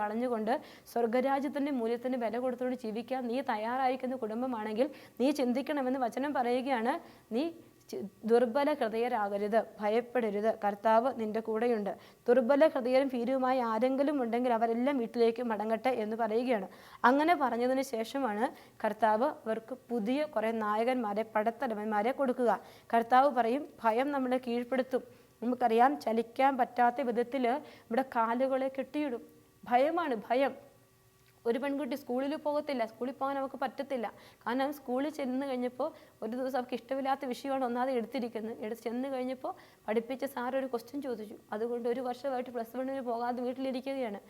കളഞ്ഞുകൊണ്ട് സ്വർഗരാജ്യത്തിന്റെ മൂല്യത്തിന് വില കൊടുത്തുകൊണ്ട് ജീവിക്കാൻ നീ തയ്യാറായിരിക്കുന്ന കുടുംബമാണെങ്കിൽ നീ ചിന്തിക്കണമെന്ന് വചനം പറയുകയാണ്. നീ ദുർബല ഹൃദയരാകരുത് ഭയപ്പെടരുത്. കർത്താവ് നിന്റെ കൂടെയുണ്ട്. ദുർബല ഹൃദയരും ഭീരുവുമായി ആരെങ്കിലും ഉണ്ടെങ്കിൽ അവരെല്ലാം വീട്ടിലേക്ക് മടങ്ങട്ടെ എന്ന് പറയുകയാണ്. അങ്ങനെ പറഞ്ഞതിന് ശേഷമാണ് കർത്താവ് അവർക്ക് പുതിയ കുറേ നായകന്മാരെ പടത്തലവന്മാരെ കൊടുക്കുക. കർത്താവ് പറയും ഭയം നമ്മളെ കീഴ്പ്പെടുത്തും. നമുക്കറിയാം ചലിക്കാൻ പറ്റാത്ത വിധത്തിൽ ഇവിടെ കാലുകളെ കെട്ടിയിടും. ഭയമാണ് ഭയം. ഒരു പെൺകുട്ടി സ്കൂളിൽ പോകത്തില്ല സ്കൂളിൽ പോകാൻ അവൾക്ക് പറ്റത്തില്ല. കാരണം സ്കൂളിൽ ചെന്ന് കഴിഞ്ഞപ്പോൾ ഒരു ദിവസം അവൾക്ക് ഇഷ്ടമില്ലാത്ത വിഷയമാണ് ഒന്നാമത് എടുത്തിരിക്കുന്നത്. എടുത്ത് ചെന്ന് കഴിഞ്ഞപ്പോൾ പഠിപ്പിച്ച സാർ ഒരു ക്വസ്റ്റ്യൻ ചോദിച്ചു. അതുകൊണ്ട് ഒരു വർഷമായിട്ട് പ്ലസ് വണ്ണിന് പോകാതെ വീട്ടിലിരിക്കുകയാണ്.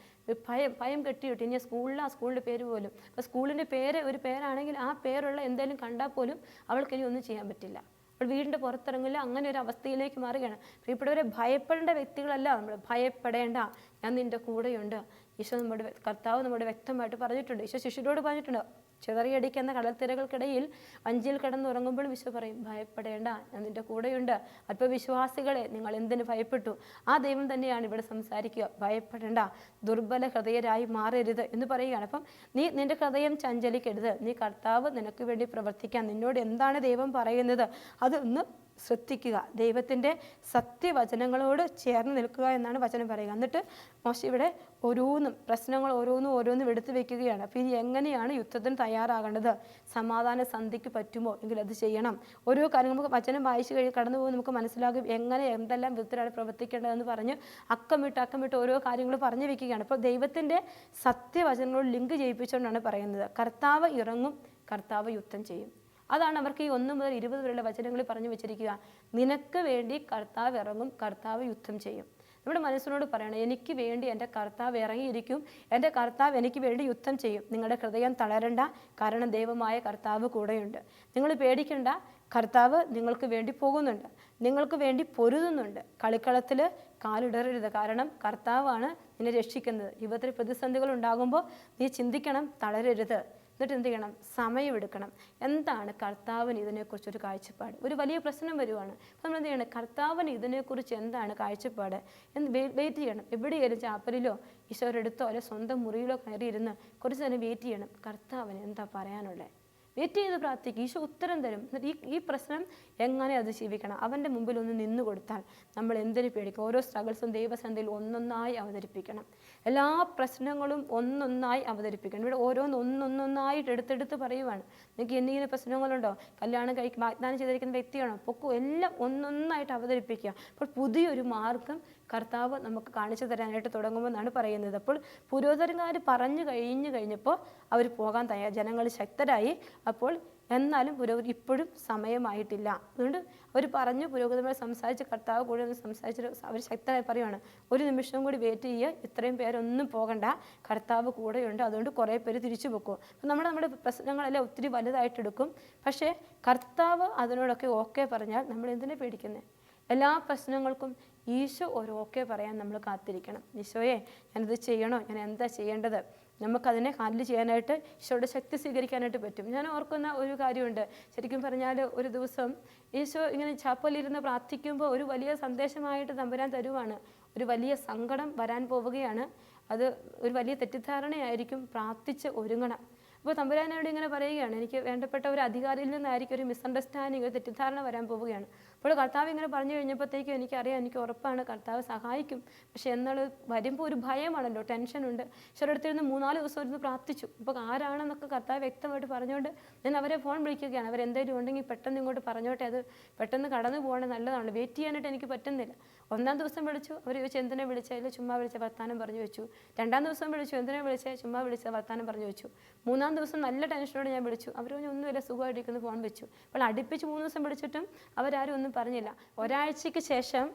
ഭയം ഭയം കെട്ടിയിട്ട്. ഇനി സ്കൂളിൽ ആ സ്കൂളിന്റെ പേര് പോലും. അപ്പോൾ സ്കൂളിന്റെ പേര് ഒരു പേരാണെങ്കിൽ ആ പേരുള്ള എന്തെങ്കിലും കണ്ടാൽ പോലും അവൾക്ക് ഇനി ഒന്നും ചെയ്യാൻ പറ്റില്ല. അപ്പോൾ വീടിന്റെ പുറത്തിറങ്ങില്ല അങ്ങനെ ഒരു അവസ്ഥയിലേക്ക് മാറുകയാണ്. പ്രിയപ്പെട്ടവരെ ഭയപ്പെടേണ്ട വ്യക്തികളല്ല നമ്മൾ ഭയപ്പെടേണ്ട. ഞാൻ നിന്റെ കൂടെയുണ്ട്. ഈശോ നമ്മുടെ കർത്താവ് നമ്മുടെ വ്യക്തമായിട്ട് പറഞ്ഞിട്ടുണ്ട്. ഈശോ ശിശുരോട് പറഞ്ഞിട്ടുണ്ട്. ചിതറിയടിക്കുന്ന കടൽത്തിരകൾക്കിടയിൽ വഞ്ചിയിൽ കിടന്നുറങ്ങുമ്പോൾ വിശു പറയും ഭയപ്പെടേണ്ട ഞാൻ നിന്റെ കൂടെയുണ്ട്. അല്പവിശ്വാസികളെ നിങ്ങൾ എന്തിനു ഭയപ്പെട്ടു? ആ ദൈവം തന്നെയാണ് ഇവിടെ സംസാരിക്കുക. ഭയപ്പെടേണ്ട ദുർബല ഹൃദയരായി മാറരുത് എന്ന് പറയുകയാണ്. അപ്പം നീ നിന്റെ ഹൃദയം ചഞ്ചലിക്കരുത്. നീ കർത്താവ് നിനക്ക് വേണ്ടി പ്രവർത്തിക്കാൻ നിന്നോട് എന്താണ് ദൈവം പറയുന്നത്? അതൊന്ന് ശ്രദ്ധിക്കുക. ദൈവത്തിന്റെ സത്യവചനങ്ങളോട് ചേർന്ന് നിൽക്കുക എന്നാണ് വചനം പറയുക. എന്നിട്ട് മോശം ഇവിടെ ഓരോന്നും പ്രശ്നങ്ങൾ ഓരോന്നും ഓരോന്നും എടുത്തു വെക്കുകയാണ്. അപ്പോൾ ഇനി എങ്ങനെയാണ് യുദ്ധത്തിന് തയ്യാറാകേണ്ടത്? സമാധാന സന്ധിക്ക് പറ്റുമോ എങ്കിൽ അത് ചെയ്യണം. ഓരോ കാര്യങ്ങൾ നമുക്ക് വചനം വായിച്ചു കഴിഞ്ഞ് കടന്നു പോകുമ്പോൾ നമുക്ക് മനസ്സിലാകും എങ്ങനെ എന്തെല്ലാം വിധത്തിലാണ് പ്രവർത്തിക്കേണ്ടതെന്ന് പറഞ്ഞ് അക്കമിട്ട് അക്കമിട്ട് ഓരോ കാര്യങ്ങൾ പറഞ്ഞു വെക്കുകയാണ്. അപ്പോൾ ദൈവത്തിന്റെ സത്യവചനങ്ങളോട് ലിങ്ക് ചെയ്യിപ്പിച്ചുകൊണ്ടാണ് പറയുന്നത്. കർത്താവ് ഇറങ്ങും കർത്താവ് യുദ്ധം ചെയ്യും. അതാണ് അവർക്ക് ഈ ഒന്ന് മുതൽ ഇരുപത് വരെയുള്ള വചനങ്ങൾ പറഞ്ഞു വെച്ചിരിക്കുക. നിനക്ക് വേണ്ടി കർത്താവ് ഇറങ്ങും കർത്താവ് യുദ്ധം ചെയ്യും. നമ്മുടെ മനസ്സിനോട് പറയണം എനിക്ക് വേണ്ടി എന്റെ കർത്താവ് ഇറങ്ങിയിരിക്കും. എന്റെ കർത്താവ് എനിക്ക് വേണ്ടി യുദ്ധം ചെയ്യും. നിങ്ങളുടെ ഹൃദയം തളരണ്ട. കാരണം ദൈവമായ കർത്താവ് കൂടെയുണ്ട്. നിങ്ങൾ പേടിക്കണ്ട. കർത്താവ് നിങ്ങൾക്ക് വേണ്ടി പോകുന്നുണ്ട്. നിങ്ങൾക്ക് വേണ്ടി പൊരുതുന്നുണ്ട്. കളിക്കളത്തിൽ കാലിടറരുത് കാരണം കർത്താവാണ് നിന്നെ രക്ഷിക്കുന്നത്. ജീവിതത്തിൽ പ്രതിസന്ധികൾ ഉണ്ടാകുമ്പോൾ നീ ചിന്തിക്കണം തളരരുത്. എന്നിട്ട് എന്ത് ചെയ്യണം സമയമെടുക്കണം. എന്താണ് കർത്താവിന് ഇതിനെക്കുറിച്ചൊരു കാഴ്ചപ്പാട്? ഒരു വലിയ പ്രശ്നം വരുവാണ്. അപ്പോൾ നമ്മൾ എന്ത് ചെയ്യണം കർത്താവിന് ഇതിനെക്കുറിച്ച് എന്താണ് കാഴ്ചപ്പാട്? എന്ന് വെയിറ്റ് ചെയ്യണം. എവിടെയായാലും ചാപ്പലിലോ ഈശോരെടുത്തോ അല്ലെ സ്വന്തം മുറിയിലോ കയറിയിരുന്ന് കുറച്ച് നേരം വെയിറ്റ് ചെയ്യണം. കർത്താവിന് എന്താ പറയാനുള്ളത് വെയിറ്റ് ചെയ്ത് പ്രാർത്ഥിക്കും. ഈശോ ഉത്തരം തരും. എന്നിട്ട് ഈ ഈ പ്രശ്നം എങ്ങനെ അതിജീവിക്കണം അവന്റെ മുമ്പിൽ ഒന്ന് നിന്നു കൊടുത്താൽ നമ്മൾ എന്തിനു പേടിക്കും? ഓരോ സ്ട്രഗിൾസും ദൈവസന്ധയിൽ ഒന്നൊന്നായി അവതരിപ്പിക്കണം. എല്ലാ പ്രശ്നങ്ങളും ഒന്നൊന്നായി അവതരിപ്പിക്കണം. ഇവിടെ ഓരോന്ന് ഒന്നൊന്നൊന്നായിട്ട് എടുത്തെടുത്ത് പറയുവാണ്. നിങ്ങൾക്ക് എന്തെങ്കിലും പ്രശ്നങ്ങളുണ്ടോ? കല്യാണം കഴിക്കും വാഗ്ദാനം ചെയ്തിരിക്കുന്ന വ്യക്തിയാണോ? പൊക്കോ? എല്ലാം ഒന്നൊന്നായിട്ട് അവതരിപ്പിക്കുക. അപ്പോൾ പുതിയൊരു മാർഗം കർത്താവ് നമുക്ക് കാണിച്ചു തരാനായിട്ട് തുടങ്ങുമെന്നാണ് പറയുന്നത്. അപ്പോൾ പുരോഹിതന്മാർ പറഞ്ഞു കഴിഞ്ഞു കഴിഞ്ഞപ്പോൾ അവർ പോകാൻ തയ്യാ ജനങ്ങൾ ശക്തരായി. അപ്പോൾ എന്നാലും പുരോഗതി ഇപ്പോഴും സമയമായിട്ടില്ല. അതുകൊണ്ട് അവർ പറഞ്ഞു പുരോഗതിമാർ സംസാരിച്ച് കർത്താവ് കൂടി ഒന്ന് സംസാരിച്ചിട്ട് അവർ ശക്തരായി പറയുവാണ്. ഒരു നിമിഷം കൂടി വെയിറ്റ് ചെയ്യുക ഇത്രയും പേരൊന്നും പോകണ്ട. കർത്താവ് കൂടെയുണ്ട് അതുകൊണ്ട് കുറേ പേര് തിരിച്ചു വെക്കും അപ്പം നമ്മൾ നമ്മുടെ പ്രശ്നങ്ങളെല്ലാം ഒത്തിരി വലുതായിട്ട് എടുക്കും. പക്ഷേ കർത്താവ് അതിനോടൊക്കെ ഓക്കെ പറഞ്ഞാൽ നമ്മൾ എന്തിനെ പേടിക്കുന്നത് എല്ലാ പ്രശ്നങ്ങൾക്കും ഈശോ ഒരു ഓക്കെ പറയാൻ നമ്മൾ കാത്തിരിക്കണം. ഈശോയെ ഞാനിത് ചെയ്യണോ? ഞാൻ എന്താ ചെയ്യേണ്ടത്? നമുക്കതിനെ ഹാൻഡിൽ ചെയ്യാനായിട്ട് ഈശോയുടെ ശക്തി സ്വീകരിക്കാനായിട്ട് പറ്റും. ഞാൻ ഓർക്കുന്ന ഒരു കാര്യമുണ്ട്. ശരിക്കും പറഞ്ഞാൽ ഒരു ദിവസം ഈശോ ഇങ്ങനെ ചാപ്പലിരുന്ന് പ്രാർത്ഥിക്കുമ്പോൾ ഒരു വലിയ സന്ദേശമായിട്ട് തമ്പുരാൻ തരുവാണ്. ഒരു വലിയ സങ്കടം വരാൻ പോവുകയാണ്. അത് ഒരു വലിയ തെറ്റിദ്ധാരണയായിരിക്കും പ്രാർത്ഥിച്ച് ഒരുങ്ങണം. അപ്പോൾ തമ്പുരാനോട് ഇങ്ങനെ പറയുകയാണ്. എനിക്ക് വേണ്ടപ്പെട്ട ഒരു അധികാരിയിൽ നിന്നായിരിക്കും ഒരു മിസ്അണ്ടർസ്റ്റാൻഡിങ് ഒരു തെറ്റിദ്ധാരണ വരാൻ പോവുകയാണ്. അപ്പോൾ കർത്താവ് ഇങ്ങനെ പറഞ്ഞു കഴിഞ്ഞപ്പോഴത്തേക്കും എനിക്കറിയാം എനിക്ക് ഉറപ്പാണ് കർത്താവ് സഹായിക്കും. പക്ഷേ എന്നാൽ വരുമ്പോൾ ഒരു ഭയമാണല്ലോ ടെൻഷനുണ്ട് ചിലയിടത്തിരുന്ന് മൂന്നാൽ ദിവസം ഇരുന്ന് പ്രാർത്ഥിച്ചു. അപ്പോൾ ആരാണെന്നൊക്കെ കർത്താവ് വ്യക്തമായിട്ട് പറഞ്ഞുകൊണ്ട് ഞാൻ അവരെ ഫോൺ വിളിക്കുകയാണ്. അവരെന്തെങ്കിലും ഉണ്ടെങ്കിൽ പെട്ടെന്ന് ഇങ്ങോട്ട് പറഞ്ഞോട്ടെ അത് പെട്ടെന്ന് കടന്നു പോകണേ നല്ലതാണ് വെയിറ്റ് ചെയ്യാനായിട്ട് എനിക്ക് പറ്റുന്നില്ല. ഒന്നാം ദിവസം വിളിച്ചു അവർ ചോദിച്ചു എന്തിനാ വിളിച്ചതിൽ ചുമ്മാ വിളിച്ച വർത്താനം പറഞ്ഞു വെച്ചു. രണ്ടാം ദിവസം വിളിച്ചു എന്തിനാ വിളിച്ചത് ചുമ്മാ വിളിച്ച വർത്താനം പറഞ്ഞു വെച്ചു. മൂന്നാം ദിവസം നല്ല ടെൻഷനോടെ ഞാൻ വിളിച്ചു. അവർ പറഞ്ഞു ഒന്നുമില്ല സുഖമായിട്ടിരിക്കുന്നു ഫോൺ വെച്ചു. അപ്പോൾ അടുപ്പിച്ച് മൂന്ന് ദിവസം വിളിച്ചിട്ടും അവരാരും ഒന്നും പറഞ്ഞില്ല. ഒരാഴ്ചയ്ക്ക് ശേഷം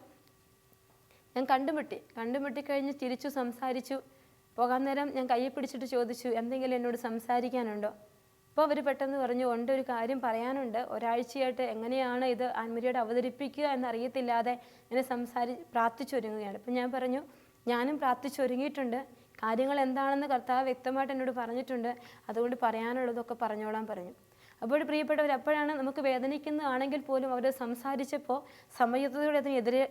ഞാൻ കണ്ടുമുട്ടി. കണ്ടുമുട്ടി കഴിഞ്ഞ് തിരിച്ചു സംസാരിച്ചു. പോകാൻ നേരം ഞാൻ കയ്യെ പിടിച്ചിട്ട് ചോദിച്ചു എന്തെങ്കിലും എന്നോട് സംസാരിക്കാനുണ്ടോ? അപ്പോൾ അവർ പെട്ടെന്ന് പറഞ്ഞു ഉണ്ട് ഒരു കാര്യം പറയാനുണ്ട്. ഒരാഴ്ചയായിട്ട് എങ്ങനെയാണ് ഇത് ആൻമരിയോട് അവതരിപ്പിക്കുക എന്നറിയത്തില്ലാതെ എന്നെ സംസാരി പ്രാർത്ഥിച്ചൊരുങ്ങുകയാണ്. അപ്പം ഞാൻ പറഞ്ഞു ഞാനും പ്രാർത്ഥിച്ചൊരുങ്ങിയിട്ടുണ്ട്. കാര്യങ്ങൾ എന്താണെന്ന് കർത്താവ് വ്യക്തമായിട്ട് എന്നോട് പറഞ്ഞിട്ടുണ്ട്. അതുകൊണ്ട് പറയാനുള്ളതൊക്കെ പറഞ്ഞോളാൻ പറഞ്ഞു. അപ്പോൾ പ്രിയപ്പെട്ടവർ അപ്പോഴാണ് നമുക്ക് വേദനിക്കുന്നതാണെങ്കിൽ പോലും അവർ സംസാരിച്ചപ്പോൾ സമയത്തോടെ അതിനെതിരെ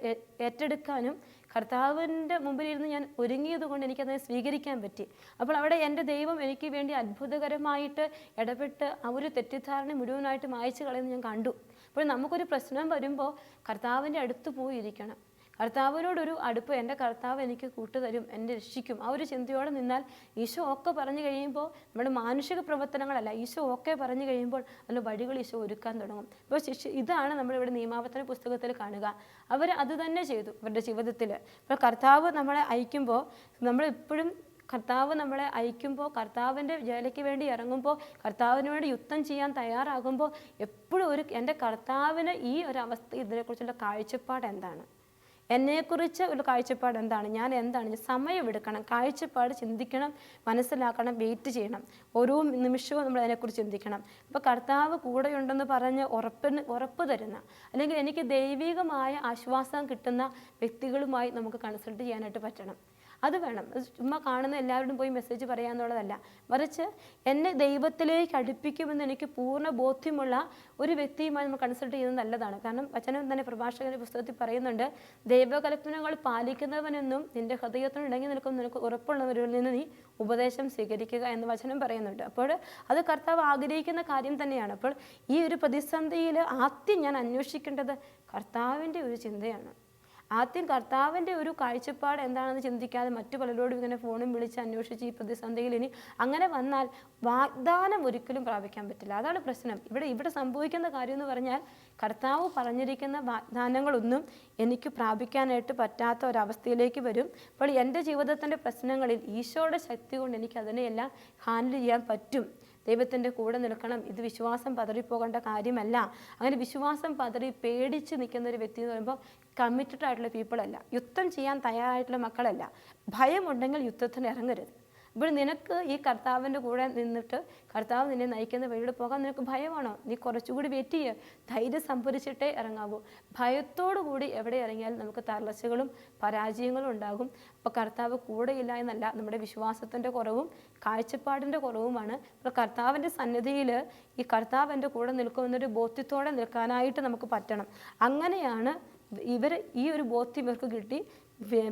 ഏറ്റെടുക്കാനും കർത്താവിന്റെ മുമ്പിലിരുന്ന് ഞാൻ ഒരുങ്ങിയത് കൊണ്ട് എനിക്കതിനെ സ്വീകരിക്കാൻ പറ്റി. അപ്പോൾ അവിടെ എന്റെ ദൈവം എനിക്ക് വേണ്ടി അത്ഭുതകരമായിട്ട് ഇടപെട്ട് ആ ഒരു തെറ്റിദ്ധാരണ മുഴുവനായിട്ട് മായച്ചു കളയുന്നത് ഞാൻ കണ്ടു. അപ്പോൾ നമുക്കൊരു പ്രശ്നം വരുമ്പോൾ കർത്താവിന്റെ അടുത്ത് പോയിരിക്കണം. കർത്താവിനോടൊരു അടുപ്പ് എന്റെ കർത്താവ് എനിക്ക് കൂട്ടുതരും എന്നെ രക്ഷിക്കും. ആ ഒരു ചിന്തയോടെ നിന്നാൽ ഈശോ ഒക്കെ പറഞ്ഞു കഴിയുമ്പോൾ നമ്മുടെ മാനുഷിക പ്രവർത്തനങ്ങളല്ല ഈശോ ഒക്കെ പറഞ്ഞു കഴിയുമ്പോൾ അതിന് വഴികൾ ഈശോ ഒരുക്കാൻ തുടങ്ങും. ഇപ്പോൾ ശിഷ്യ ഇതാണ് നമ്മളിവിടെ നിയമാവർത്തന പുസ്തകത്തിൽ കാണുക. അവർ അത് തന്നെ ചെയ്തു അവരുടെ ജീവിതത്തിൽ. ഇപ്പോൾ കർത്താവ് നമ്മളെ അയക്കുമ്പോൾ നമ്മൾ ഇപ്പോഴും കർത്താവ് നമ്മളെ അയക്കുമ്പോൾ കർത്താവിന്റെ ജോലിക്ക് വേണ്ടി ഇറങ്ങുമ്പോൾ കർത്താവിന് വേണ്ടി യുദ്ധം ചെയ്യാൻ തയ്യാറാകുമ്പോൾ എപ്പോഴും ഒരു എന്റെ കർത്താവിന് ഈ ഒരു അവസ്ഥ ഇതിനെക്കുറിച്ചുള്ള കാഴ്ചപ്പാട് എന്താണ്? എന്നെക്കുറിച്ച് ഒരു കാഴ്ചപ്പാട് എന്താണ്? ഞാൻ എന്താണ്? സമയമെടുക്കണം കാഴ്ചപ്പാട് ചിന്തിക്കണം മനസ്സിലാക്കണം വെയിറ്റ് ചെയ്യണം. ഓരോ നിമിഷവും നമ്മൾ അതിനെക്കുറിച്ച് ചിന്തിക്കണം. ഇപ്പോൾ കർത്താവ് കൂടെയുണ്ടെന്ന് പറഞ്ഞ് ഉറപ്പിന് ഉറപ്പ് തരുന്ന അല്ലെങ്കിൽ എനിക്ക് ദൈവികമായ ആശ്വാസം കിട്ടുന്ന വ്യക്തികളുമായി നമുക്ക് കൺസൾട്ട് ചെയ്യാനായിട്ട് പറ്റണം. അത് വേണം. ചുമ്മാ കാണുന്ന എല്ലാവരോടും പോയി മെസ്സേജ് പറയാന്നുള്ളതല്ല മറിച്ച് എന്നെ ദൈവത്തിലേക്ക് അടുപ്പിക്കുമെന്ന് എനിക്ക് പൂർണ ബോധ്യമുള്ള ഒരു വ്യക്തിയുമായി നമ്മൾ കൺസൾട്ട് ചെയ്യുന്നത് നല്ലതാണ്. കാരണം വചനം തന്നെ പ്രഭാഷകന്റെ പുസ്തകത്തിൽ പറയുന്നുണ്ട് ദൈവകൽപ്പനകൾ പാലിക്കുന്നവനെന്നും നിന്റെ ഹൃദയത്തിന് ഇണങ്ങി നിൽക്കുന്ന നിനക്ക് ഉറപ്പുള്ളവരിൽ നിന്ന് നീ ഉപദേശം സ്വീകരിക്കുക എന്ന് വചനം പറയുന്നുണ്ട്. അപ്പോൾ അത് കർത്താവ് ആഗ്രഹിക്കുന്ന കാര്യം തന്നെയാണ്. അപ്പോൾ ഈ ഒരു പ്രതിസന്ധിയിൽ ആദ്യം ഞാൻ അന്വേഷിക്കേണ്ടത് കർത്താവിന്റെ ഒരു ചിന്തയാണ്. ആദ്യം കർത്താവിന്റെ ഒരു കാഴ്ചപ്പാട് എന്താണെന്ന് ചിന്തിക്കാതെ മറ്റു പലരോടും ഇങ്ങനെ ഫോണും വിളിച്ച് അന്വേഷിച്ച് ഈ പ്രതിസന്ധിയിൽ ഇനി അങ്ങനെ വന്നാൽ വാഗ്ദാനം ഒരിക്കലും പ്രാപിക്കാൻ പറ്റില്ല. അതാണ് പ്രശ്നം. ഇവിടെ ഇവിടെ സംഭവിക്കുന്ന കാര്യം എന്ന് പറഞ്ഞാൽ കർത്താവ് പറഞ്ഞിരിക്കുന്ന വാഗ്ദാനങ്ങളൊന്നും എനിക്ക് പ്രാപിക്കാനായിട്ട് പറ്റാത്ത ഒരവസ്ഥയിലേക്ക് വരും. അപ്പോൾ എന്റെ ജീവിതത്തിന്റെ പ്രശ്നങ്ങളിൽ ഈശോയുടെ ശക്തി കൊണ്ട് എനിക്ക് അതിനെയെല്ലാം ഹാൻഡിൽ ചെയ്യാൻ പറ്റും. ദൈവത്തിന്റെ കൂടെ നിൽക്കണം. ഇത് വിശ്വാസം പതറിപ്പോകേണ്ട കാര്യമല്ല. അങ്ങനെ വിശ്വാസം പതറി പേടിച്ച് നിൽക്കുന്ന ഒരു വ്യക്തി എന്ന് പറയുമ്പോൾ കമ്മിറ്റഡ് ആയിട്ടുള്ള പീപ്പിളല്ല യുദ്ധം ചെയ്യാൻ തയ്യാറായിട്ടുള്ള മക്കളല്ല. ഭയമുണ്ടെങ്കിൽ യുദ്ധത്തിന് ഇറങ്ങരുത്. ഇപ്പോൾ നിനക്ക് ഈ കർത്താവിന്റെ കൂടെ നിന്നിട്ട് കർത്താവ് നിന്നെ നയിക്കുന്ന വഴിയുടെ പോകാൻ നിനക്ക് ഭയമാണോ? നീ കുറച്ചുകൂടി വെയിറ്റ് ചെയ്യുക ധൈര്യം സംഭരിച്ചിട്ടേ ഇറങ്ങാവൂ. കൂടി എവിടെ ഇറങ്ങിയാലും നമുക്ക് തളർച്ചകളും പരാജയങ്ങളും ഉണ്ടാകും. അപ്പോൾ കർത്താവ് കൂടെയില്ല എന്നല്ല നമ്മുടെ വിശ്വാസത്തിന്റെ കുറവും കാഴ്ചപ്പാടിന്റെ കുറവുമാണ്. അപ്പോൾ കർത്താവിന്റെ സന്നിധിയിൽ ഈ കർത്താവ് എന്റെ കൂടെ നിൽക്കുമെന്നൊരു ബോധ്യത്തോടെ നിൽക്കാനായിട്ട് നമുക്ക് പറ്റണം. അങ്ങനെയാണ് ഇവർ ഈ ഒരു ബോധ്യം ഇവർക്ക് കിട്ടി.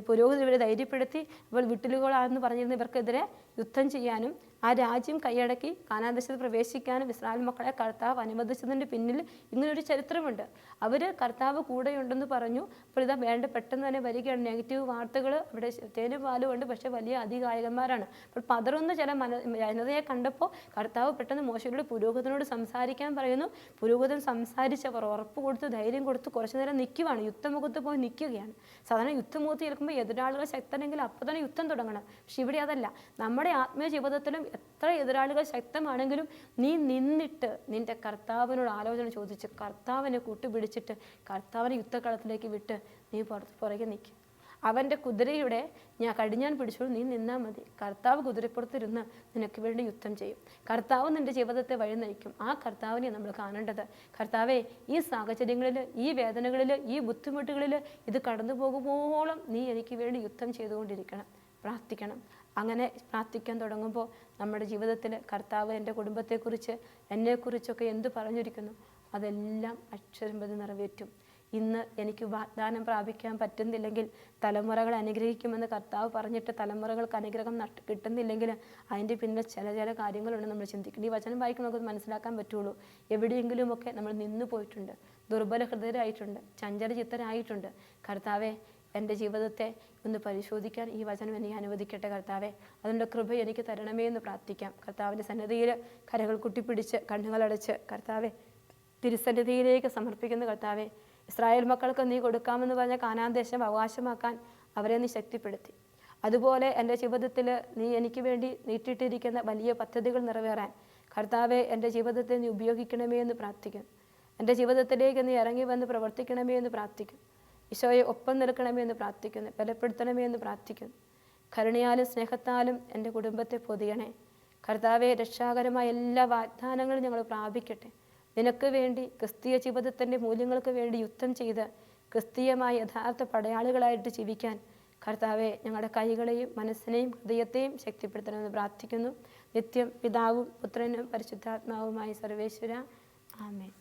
പുരോഹിതർ ഇവരെ ധൈര്യപ്പെടുത്തി ഇവർ വിട്ടിലുകളാണെന്ന് പറഞ്ഞിരുന്ന ഇവർക്കെതിരെ യുദ്ധം ചെയ്യാനും ആ രാജ്യം കൈയടക്കി കാനാദേശത്ത് പ്രവേശിക്കാനും ഇസ്രായേൽ മക്കളെ കർത്താവ് അനുവദിച്ചതിന്റെ പിന്നിൽ ഇങ്ങനൊരു ചരിത്രമുണ്ട്. അവർ കർത്താവ് കൂടെയുണ്ടെന്ന് പറഞ്ഞു. അപ്പോൾ ഇതാ വേണ്ട പെട്ടെന്ന് തന്നെ വരികയാണ്. നെഗറ്റീവ് വാർത്തകൾ അവിടെ തേനും പാലും ഉണ്ട്. പക്ഷേ വലിയ അധികായകന്മാരാണ് അപ്പോൾ പതറുന്ന ചില മന ജനതയെ കണ്ടപ്പോൾ കർത്താവ് പെട്ടെന്ന് മോശയുടെ പുരോഹിതനോട് സംസാരിക്കാൻ പറയുന്നു. പുരോഹിതൻ സംസാരിച്ചവർ ഉറപ്പ് കൊടുത്ത് ധൈര്യം കൊടുത്ത് കുറച്ചു നേരം നിൽക്കുവാണ്. യുദ്ധമുഖത്ത് പോയി നിൽക്കുകയാണ്. സാധാരണ യുദ്ധമുഖത്ത് കേൾക്കുമ്പോൾ എതിരാളികൾ ശക്തനെങ്കിൽ അപ്പോൾ തന്നെ യുദ്ധം തുടങ്ങണം. പക്ഷെ ഇവിടെ അതല്ല. നമ്മുടെ ആത്മീയ ജീവിതത്തിലും എത്ര എതിരാളികൾ ശക്തമാണെങ്കിലും നീ നിന്നിട്ട് നിന്റെ കർത്താവിനോട് ആലോചന ചോദിച്ച് കർത്താവിനെ കൂട്ടുപിടിച്ചിട്ട് കർത്താവിനെ യുദ്ധക്കളത്തിലേക്ക് വിട്ട് നീ പുറത്ത് പുറകെ നിൽക്കും അവന്റെ കുതിരയുടെ ഞാൻ കടിഞ്ഞാൻ പിടിച്ചോളൂ നീ നിന്നാൽ മതി. കർത്താവ് കുതിരപ്പുറത്തിരുന്ന് നിനക്ക് വേണ്ടി യുദ്ധം ചെയ്യും. കർത്താവ് നിന്റെ ജീവിതത്തെ വഴി നയിക്കും. ആ കർത്താവിനെ നമ്മൾ കാണേണ്ടത്. കർത്താവെ ഈ സാഹചര്യങ്ങളിൽ ഈ വേദനകളിൽ ഈ ബുദ്ധിമുട്ടുകളിൽ ഇത് കടന്നു പോകുമ്പോളം നീ എനിക്ക് വേണ്ടി യുദ്ധം ചെയ്തുകൊണ്ടിരിക്കണം. പ്രാർത്ഥിക്കണം. അങ്ങനെ പ്രാർത്ഥിക്കാൻ തുടങ്ങുമ്പോൾ നമ്മുടെ ജീവിതത്തിൽ കർത്താവ് എന്റെ കുടുംബത്തെക്കുറിച്ച് എന്നെക്കുറിച്ചൊക്കെ എന്ത് പറഞ്ഞിരിക്കുന്നു അതെല്ലാം അക്ഷരം പ്രതി നിറവേറ്റും. ഇന്ന് എനിക്ക് വാഗ്ദാനം പ്രാപിക്കാൻ പറ്റുന്നില്ലെങ്കിൽ തലമുറകൾ അനുഗ്രഹിക്കുമെന്ന് കർത്താവ് പറഞ്ഞിട്ട് തലമുറകൾക്ക് അനുഗ്രഹം കിട്ടുന്നില്ലെങ്കിൽ അതിന്റെ പിന്നെ ചില ചില കാര്യങ്ങളുണ്ട് നമ്മൾ ചിന്തിക്കുന്നത് ഈ വചനം വായിക്കുമ്പോൾ നമുക്ക് മനസ്സിലാക്കാൻ പറ്റുള്ളൂ. എവിടെയെങ്കിലുമൊക്കെ നമ്മൾ നിന്നു പോയിട്ടുണ്ട്. ദുർബല ഹൃദയരായിട്ടുണ്ട് ചഞ്ചല ചിത്തരായിട്ടുണ്ട് കർത്താവെ എന്റെ ജീവിതത്തെ ഒന്ന് പരിശോധിക്കാൻ ഈ വചനം എന്നെ അനുവദിക്കട്ടെ കർത്താവെ. അതിന്റെ കൃപ എനിക്ക് തരണമേ എന്ന് പ്രാർത്ഥിക്കാം. കർത്താവിന്റെ സന്നദ്ധിയിൽ കരകൾ കുട്ടിപ്പിടിച്ച് കണ്ണുകളടച്ച് കർത്താവെ തിരുസന്നിധിയിലേക്ക് സമർപ്പിക്കുന്നു കർത്താവെ. ഇസ്രായേൽ മക്കൾക്ക് നീ കൊടുക്കാമെന്ന് പറഞ്ഞ കാനാന്തേശം അവകാശമാക്കാൻ അവരെ നീ ശക്തിപ്പെടുത്തി. അതുപോലെ എന്റെ ജീവിതത്തിൽ നീ എനിക്ക് വേണ്ടി നീട്ടിയിട്ടിരിക്കുന്ന വലിയ പദ്ധതികൾ നിറവേറാൻ കർത്താവെ എന്റെ ജീവിതത്തെ നീ ഉപയോഗിക്കണമേ എന്ന് പ്രാർത്ഥിക്കും എന്റെ ജീവിതത്തിലേക്ക് നീ ഇറങ്ങി വന്ന് പ്രവർത്തിക്കണമേ എന്ന് പ്രാർത്ഥിക്കും ഈശോയെ ഒപ്പം നിൽക്കണമേ എന്ന് പ്രാർത്ഥിക്കുന്നു ബലപ്പെടുത്തണമേ എന്ന് പ്രാർത്ഥിക്കുന്നു. കരുണയാലും സ്നേഹത്താലും എന്റെ കുടുംബത്തെ പൊതിയണേ. കർത്താവെ രക്ഷാകരമായ എല്ലാ വാഗ്ദാനങ്ങളും ഞങ്ങൾ പ്രാപിക്കട്ടെ. നിനക്ക് വേണ്ടി ക്രിസ്തീയ ജീവിതത്തിന്റെ മൂല്യങ്ങൾക്ക് വേണ്ടി യുദ്ധം ചെയ്ത് ക്രിസ്തീയമായ യഥാർത്ഥ പടയാളികളായിട്ട് ജീവിക്കാൻ കർത്താവെ ഞങ്ങളുടെ കൈകളെയും മനസ്സിനെയും ഹൃദയത്തെയും ശക്തിപ്പെടുത്തണമെന്ന് പ്രാർത്ഥിക്കുന്നു. നിത്യം പിതാവും പുത്രനും പരിശുദ്ധാത്മാവുമായി സർവേശ്വര. ആമേൻ.